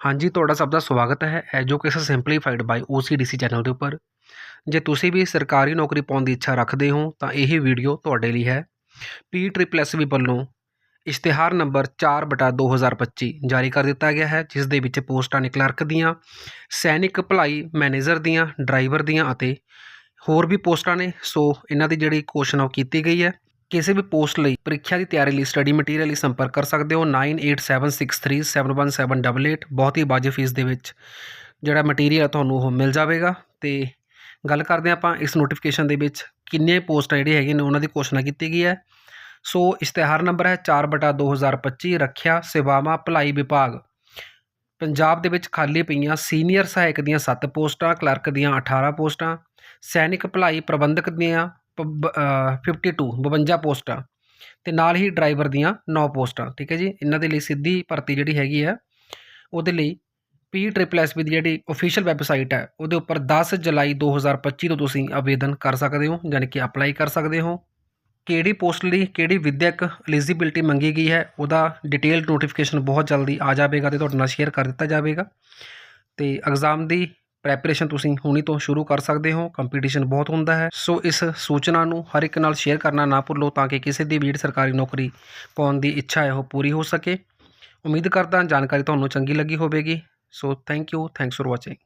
ਹਾਂਜੀ, ਤੁਹਾਡਾ ਸਭ ਦਾ ਸਵਾਗਤ ਹੈ education simplified by OCDC channel ਦੇ ਉੱਪਰ। ਜੇ ਤੁਸੀਂ ਵੀ ਸਰਕਾਰੀ ਨੌਕਰੀ ਪਾਉਣ ਦੀ ਇੱਛਾ ਰੱਖਦੇ ਹੋ, ਤਾਂ ਇਹ ਵੀਡੀਓ ਤੁਹਾਡੇ ਲਈ ਹੈ। ਪੀ ਟ੍ਰਿਪਲ ਐਸ ਵੀ ਵੱਲੋਂ ਇਸ਼ਤਿਹਾਰ ਨੰਬਰ 4/2025 ਜਾਰੀ ਕਰ ਦਿੱਤਾ ਗਿਆ ਹੈ, ਜਿਸ ਦੇ ਵਿੱਚ ਪੋਸਟਾਂ ਨੇ ਕਲਰਕ ਦੀਆਂ, ਸੈਨਿਕ ਭਲਾਈ ਮੈਨੇਜਰ ਦੀਆਂ, ਡਰਾਈਵਰ ਦੀਆਂ ਅਤੇ ਹੋਰ ਵੀ ਪੋਸਟਾਂ ਨੇ। ਸੋ, ਇਹਨਾਂ ਦੀ ਜਿਹੜੀ ਕੁਐਸਚਨ ਉਹ ਕੀਤੀ ਗਈ ਹੈ। ਕਿਸੇ ਵੀ ਪੋਸਟ ਲਈ ਪ੍ਰੀਖਿਆ ਦੀ ਤਿਆਰੀ ਲਈ ਸਟੱਡੀ ਮਟੀਰੀਅਲ ਲਈ ਸੰਪਰਕ ਕਰ ਸਕਦੇ ਹੋ 9876371788 ਬਹੁਤ ਹੀ ਵਾਜਬ ਫੀਸ ਦੇ ਵਿੱਚ ਜਿਹੜਾ ਮਟੀਰੀਅਲ ਤੁਹਾਨੂੰ ਉਹ ਮਿਲ ਜਾਵੇਗਾ ਤੇ ਗੱਲ ਕਰਦੇ ਹਾਂ ਆਪਾਂ ਇਸ ਨੋਟੀਫਿਕੇਸ਼ਨ ਦੇ ਵਿੱਚ ਕਿੰਨੇ ਪੋਸਟਾਂ ਜਿਹੜੇ ਹੈਗੇ ਨੇ ਉਹਨਾਂ ਦੀ ਘੋਸ਼ਣਾ ਕੀਤੀ ਗਈ ਹੈ ਸੋ ਇਸ਼ਤਿਹਾਰ ਨੰਬਰ ਹੈ 4/2025 ਰੱਖਿਆ ਸੇਵਾਵਾਂ ਭਲਾਈ ਵਿਭਾਗ ਪੰਜਾਬ ਦੇ ਵਿੱਚ ਖਾਲੀ ਪਈਆਂ ਸੀਨੀਅਰ ਸਹਾਇਕ ਦੀਆਂ 7 ਪੋਸਟਾਂ ਕਲਰਕ ਦੀਆਂ 18 ਪੋਸਟਾਂ ਸੈਨਿਕ ਭਲਾਈ ਪ੍ਰਬੰਧਕ ਦੀਆਂ 52 52 ਪੋਸਟਾਂ ਤੇ ਨਾਲ ਹੀ ਡਰਾਈਵਰ ਦੀਆਂ 9 ਪੋਸਟਾਂ, ਠੀਕ ਹੈ ਜੀ? ਇਹਨਾਂ ਦੇ ਲਈ ਸਿੱਧੀ ਭਰਤੀ ਜਿਹੜੀ ਹੈਗੀ ਹੈ, ਉਹਦੇ ਲਈ ਪੀ ਟ੍ਰਿਪਲ ਐਸ ਦੀ ਜਿਹੜੀ ਅਫੀਸ਼ੀਅਲ ਵੈਬਸਾਈਟ ਹੈ, ਉਹਦੇ ਉੱਪਰ 10 ਜੁਲਾਈ 2025 ਤੋਂ ਤੁਸੀਂ ਆਵੇਦਨ ਕਰ ਸਕਦੇ ਹੋ, ਯਾਨੀ ਕਿ ਅਪਲਾਈ ਕਰ ਸਕਦੇ ਹੋ। ਕਿਹੜੀ ਪੋਸਟ ਲਈ, ਕਿਹੜੀ ਵਿਦਿਅਕ ਐਲੀਜੀਬਿਲਟੀ ਮੰਗੀ ਗਈ ਹੈ, ਉਹਦਾ ਡਿਟੇਲ ਨੋਟੀਫਿਕੇਸ਼ਨ ਬਹੁਤ ਜਲਦੀ ਆ ਜਾਵੇਗਾ ਤੇ ਤੁਹਾਡੇ ਨਾਲ ਸ਼ੇਅਰ ਕਰ ਦਿੱਤਾ ਜਾਵੇਗਾ। ਤੇ ਐਗਜ਼ਾਮ ਦੀ ਪ੍ਰੈਪਰੇਸ਼ਨ ਤੁਸੀਂ ਹੁਣੀ ਤੋਂ ਸ਼ੁਰੂ ਕਰ ਸਕਦੇ ਹੋ ਕੰਪੀਟੀਸ਼ਨ ਬਹੁਤ ਹੁੰਦਾ ਹੈ। ਸੋ ਇਸ ਸੂਚਨਾ ਨੂੰ ਹਰ ਇੱਕ ਨਾਲ ਸ਼ੇਅਰ ਕਰਨਾ ਨਾ ਭੁੱਲੋ ਤਾਂ ਕਿ ਕਿਸੇ ਦੀ ਵੀ ਜਿਹੜੀ ਸਰਕਾਰੀ ਨੌਕਰੀ ਪਾਉਣ ਦੀ ਇੱਛਾ ਹੈ, ਉਹ ਪੂਰੀ ਹੋ ਸਕੇ। ਉਮੀਦ ਕਰਦਾ ਜਾਣਕਾਰੀ ਤੁਹਾਨੂੰ ਚੰਗੀ ਲੱਗੀ ਹੋਵੇਗੀ। So thank you thanks for watching